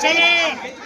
છે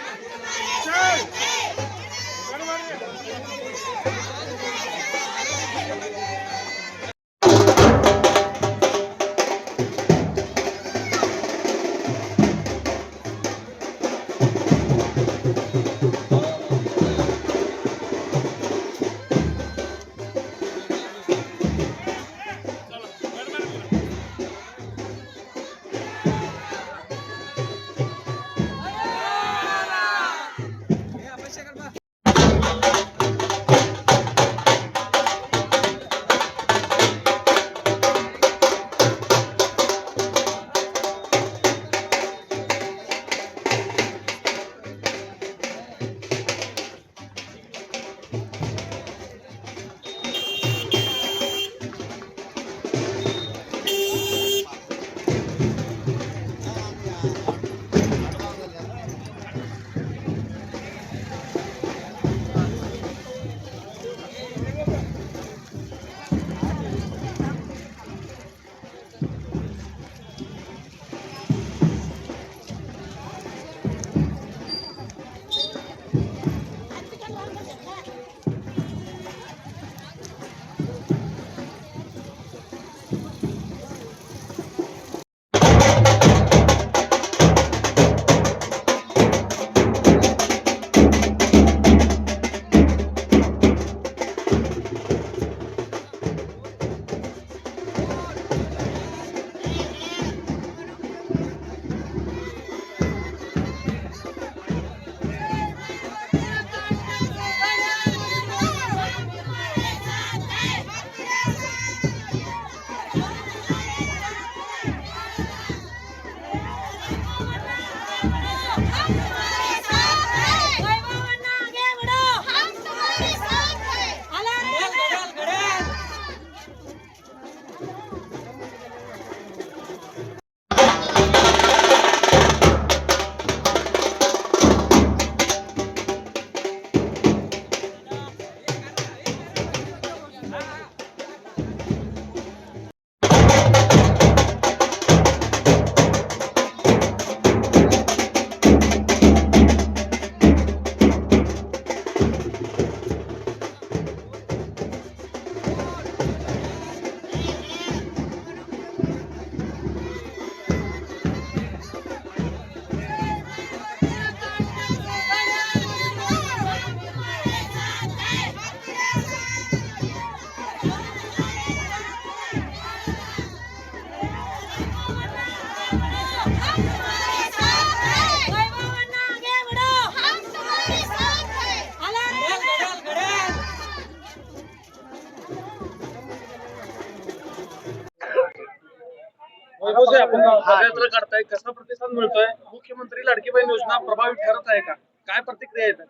वैभवजी, आपण पदयात्रा काढताय कसा प्रतिसाद मिळतोय? मुख्यमंत्री लाडकी बहीण योजना प्रभावी ठरत आहे का? काय प्रतिक्रिया येतात?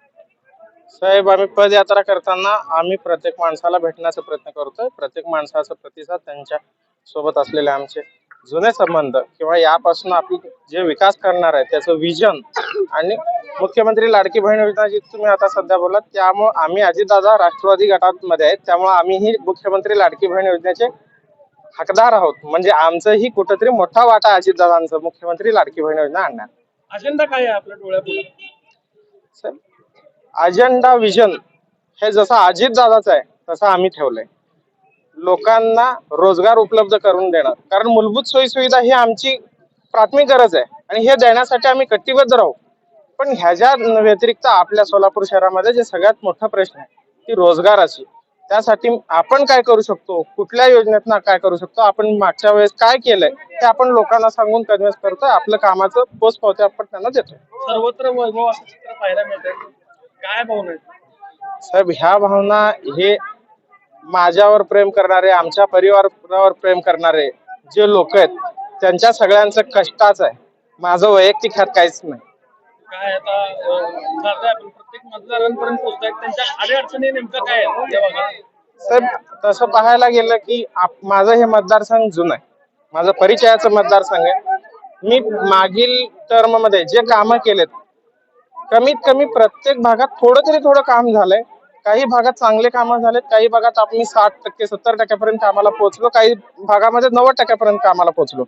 साहेब आम्ही पदयात्रा करताना आम्ही प्रत्येक माणसाला भेटण्याचा प्रयत्न करतोय. प्रत्येक माणसाचा प्रतिसाद त्यांच्यासोबत असलेले आमचे जुने संबंध किंवा यापासून आपली जे विकास करणार आहे त्याचं विजन आणि मुख्यमंत्री लाडकी बहीण योजना जी तुम्ही आता सध्या बोललात त्यामुळे आम्ही अजितदादा राष्ट्रवादी गटामध्ये आहेत. त्यामुळे आम्ही ही मुख्यमंत्री लाडकी बहीण योजनेचे हकदार आहोत. म्हणजे आमचंही कुठंतरी मोठा वाटा अजितदादांचं मुख्यमंत्री लाडकी बहीण योजना आणण्यात अजेंडा काय आहे आपल्या डोळ्यापुढे? अजेंडा विजन हे जसं अजित दादाच आहे तसं आम्ही ठेवलंय. लोकांना रोजगार उपलब्ध करून देणं कारण मूलभूत सोयी सुविधा ही आमची प्राथमिक गरज आहे आणि हे देण्यासाठी आम्ही कटिबद्ध राहू. पण ह्याच्या व्यतिरिक्त आपल्या सोलापूर शहरामध्ये जे सगळ्यात मोठा प्रश्न आहे ती रोजगाराची. त्यासाठी आपण काय करू शकतो? कुठल्या योजनेतनं काय करू शकतो? आपण मागच्या वेळेस काय केलंय? ते आपण लोकांना सांगून कन्व्हिन्स करतोय. आपलं कामाचं पोच पावते आपण त्यांना देतोय. सर्वत्र वैभव असं चित्र पाहायला मिळतंय. काय भावना साहेब ह्या भावना हे माझ्यावर प्रेम करणारे आमच्या परिवारावर प्रेम करणारे जे लोक आहेत त्यांच्या सगळ्यांचं कष्टाच आहे. माझं वैयक्तिक ह्यात काहीच नाही. काय आता अं, आपण प्रत्येक मतदारांपर्यंत पोहोचताय त्यांच्या अडीअडचणी नेमकं काय आहे या भागात? तसं पाहायला गेलं की आप- माझं हे मतदारसंघ जुनं आहे. माझं परिचयाचं मतदारसंघ आहे. मी मागील टर्ममध्ये जे कामं केलेत कमीत कमी प्रत्येक भागात थोडं तरी थोडं काम झालंय. काही भागात चांगले कामं झालेत काही भागात आपण साठ टक्के सत्तर टक्क्यापर्यंत कामाला पोहोचलो. काही भागामध्ये नव्वद टक्क्यापर्यंत कामाला पोहोचलो.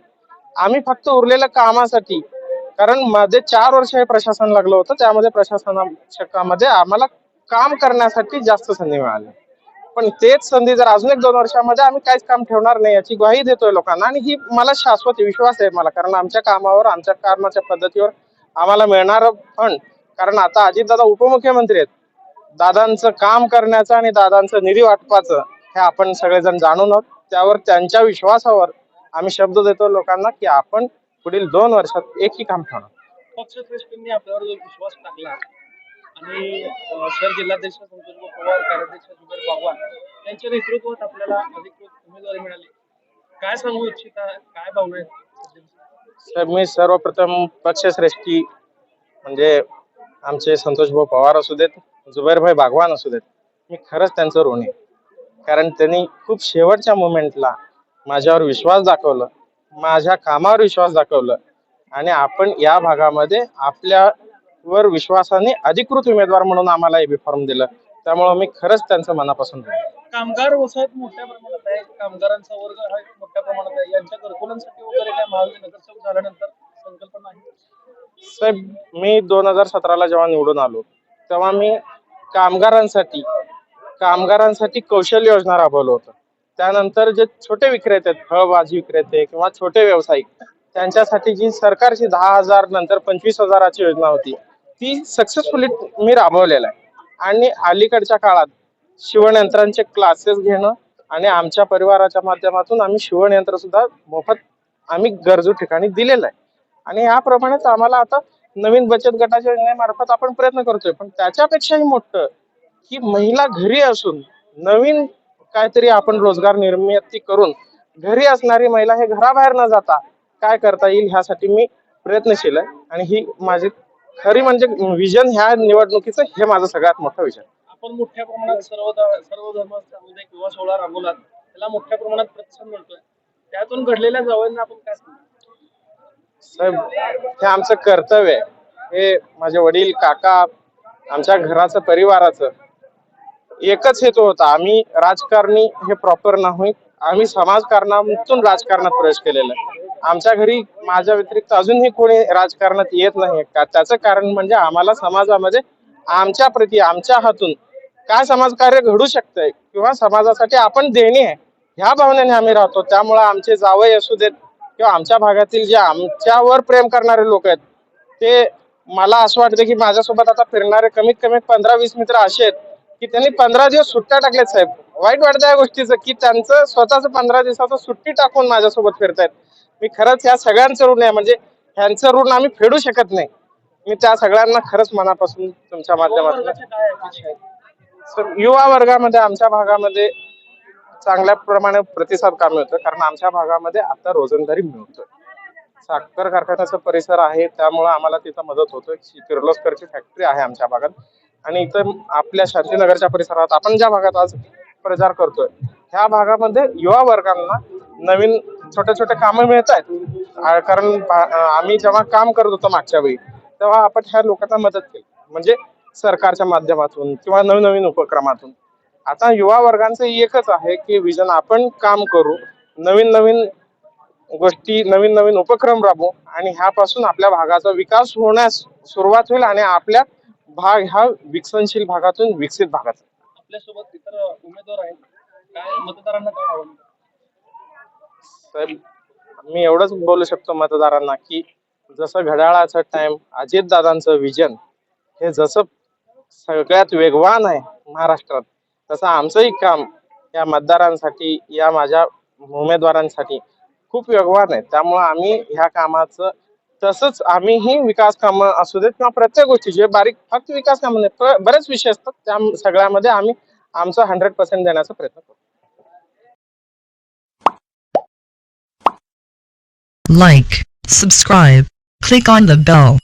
आम्ही फक्त उरलेल्या कामासाठी कारण माझे चार वर्ष हे प्रशासन लागलं होतं त्यामध्ये प्रशासनामध्ये आम्हाला काम करण्यासाठी जास्त संधी मिळाली. पण तेच संधी जर अजून एक दोन वर्षामध्ये आम्ही काहीच काम ठेवणार नाही याची ग्वाही देतोय लोकांना. आणि ही मला शाश्वत विश्वास आहे मला कारण आमच्या कामावर आमच्या कामाच्या पद्धतीवर आम्हाला मिळणार फंड कारण आता अजितदादा उपमुख्यमंत्री आहेत. दादांचं काम करण्याचं आणि दादांचं निधी वाटपाचं हे आपण सगळेजण जाणून आहोत. त्यावर त्यांच्या विश्वासावर आम्ही शब्द देतो लोकांना की आपण पुढील दोन वर्षात एकही काम ठेवणार. पक्षश्रेष्ठींनी आपल्यावर जो विश्वास टाकला आणि अं, शहर जिल्हाध्यक्ष संतोष पवार कार्याध्यक्ष बागवान यांच्या नेतृत्वात आपल्याला अधिकृत उमेदवारी मिळाली. काय सांगू इच्छिता? काय भावना आहेत? मी सर्वप्रथम पक्षश्रेष्ठी म्हणजे आमचे संतोष भाऊ पवार असू देत जुबैरभाई बागवान असू देत मी खरंच त्यांचं ऋणी. आहे. कारण त्यांनी खूप शेवटच्या मोमेंटला माझ्यावर विश्वास दाखवलं. माझ्या कामावर विश्वास दाखवलं. आणि आपण या भागामध्ये आपल्यावर विश्वासाने अधिकृत उमेदवार म्हणून आम्हाला एबी फॉर्म दिलं. त्यामुळं मी खरंच त्यांचं मनापासून. कामगार वसाहत मोठ्या प्रमाणात आहे कामगारांचा वर्ग हा मोठ्या प्रमाणात आहे. यांच्या घरकुलांसाठी वगैरे काय महाविकास नगरसेवक झाल्यानंतर संकल्पना आहे? साहेब मी दोन हजार सतराला जेव्हा निवडून आलो तेव्हा मी कामगारांसाठी कामगारांसाठी कौशल्य योजना राबवलं होतं. त्यानंतर जे छोटे विक्रेते आहेत फळभाजी विक्रेते किंवा छोटे व्यावसायिक त्यांच्यासाठी जी सरकारची दहा हजार नंतर पंचवीस हजाराची योजना होती ती सक्सेसफुली मी राबवलेला आहे. आणि अलीकडच्या काळात शिवणयंत्रांचे क्लासेस घेणं आणि आमच्या परिवाराच्या माध्यमातून आम्ही शिवणयंत्र सुद्धा मोफत आम्ही गरजू ठिकाणी दिलेलं आहे. आणि याप्रमाणेच आम्हाला आता नवीन बचत गटाच्या योजनेमार्फत आपण प्रयत्न करतोय. पण त्याच्यापेक्षाही मोठं की महिला घरी असून नवीन काहीतरी आपण रोजगार निर्मिती करून घरी असणारी महिला हे घराबाहेर न जाता काय करता येईल ह्यासाठी मी प्रयत्नशील आहे. आणि ही माझी खरी म्हणजे विजन ह्या निवडणुकीचं हे माझं सगळ्यात मोठं विजन आपण मोठ्या प्रमाणात सर्व सर्व धर्माचा उद्या किंवा सोहळा राबवला त्याला मोठ्या प्रमाणात प्रतिसाद मिळतोय. त्यातून घडलेल्या जावयांना आपण काय साहेब हे आमचं कर्तव्य आहे. हे माझे वडील काका आमच्या घराचं परिवाराचं एकच हेतू होता. आम्ही राजकारणी हे प्रॉपर नाही. आम्ही समाजकारणातून राजकारणात प्रवेश केलेला आहे. आमच्या घरी माझ्या व्यतिरिक्त अजूनही कोणी राजकारणात येत नाही. का त्याचं कारण म्हणजे आम्हाला समाजामध्ये आमच्या प्रती आमच्या हातून काय समाजकार्य घडू शकतंय किंवा समाजासाठी आपण देणे आहे ह्या भावनेने आम्ही राहतो. त्यामुळे आमचे जावई असू देत किंवा आमच्या भागातील जे आमच्यावर प्रेम करणारे लोक आहेत ते मला असं वाटतं की माझ्यासोबत आता फिरणारे कमीत कमी पंधरा वीस मित्र असे आहेत की त्यांनी पंधरा दिवस सुट्ट्या टाकल्यात साहेब. वाईट वाटतं या गोष्टीचं की त्यांचं स्वतःच पंधरा दिवसाचं सुट्टी टाकून माझ्यासोबत फिरतायत. मी खरंच या सगळ्यांचं ऋण आहे. म्हणजे ह्यांचं ऋण आम्ही फेडू शकत नाही. मी त्या सगळ्यांना खरंच मनापासून तुमच्या माध्यमातून युवा वर्गामध्ये आमच्या भागामध्ये चांगल्या प्रमाणे प्रतिसाद काम मिळतो कारण आमच्या भागामध्ये आता रोजंदारी मिळतोय. साखर कारखान्याचा परिसर आहे. त्यामुळे आम्हाला तिथं मदत होतोय. किर्लोस्करची फॅक्टरी आहे आमच्या भागात. आणि इथं आपल्या शांतीनगरच्या परिसरात आपण ज्या भागात आज प्रचार करतोय ह्या भागामध्ये युवा वर्गांना नवीन छोटे छोटे कामं मिळत आहेत. कारण आम्ही जेव्हा काम करत होतो मागच्या वेळी तेव्हा आपण ह्या लोकांना मदत केली. म्हणजे सरकारच्या माध्यमातून किंवा नवीन नवीन उपक्रमातून. आता युवा वर्गांचं एकच आहे की विजन आपण काम करू नवीन नवीन गोष्टी नवीन नवीन उपक्रम राबवू आणि ह्यापासून आपल्या भागाचा विकास होण्यास सुरुवात होईल आणि आपल्या भाग ह्या विकसनशील भागातून विकसित भागात आपल्यासोबत इतर उमेदवार आहेत. काय मतदारांना काय साहेब मी एवढंच बोलू शकतो मतदारांना की जसं घड्याळाचं टाइम अजितदादांचं विजन हे जसं सगळ्यात वेगवान आहे महाराष्ट्रात तसं आमचंही काम या मतदारांसाठी या माझ्या उमेदवारांसाठी खूप वेगवान आहे. त्यामुळं आम्ही ह्या कामाचं तसंच आम्हीही विकास कामं असू देत किंवा प्रत्येक गोष्टी जे बारीक फक्त विकास कामं नाही बरेच विषय असतात त्या सगळ्यामध्ये आम्ही आमचं हंड्रेड पर्सेंट देण्याचा प्रयत्न करतो. Like subscribe click on the bell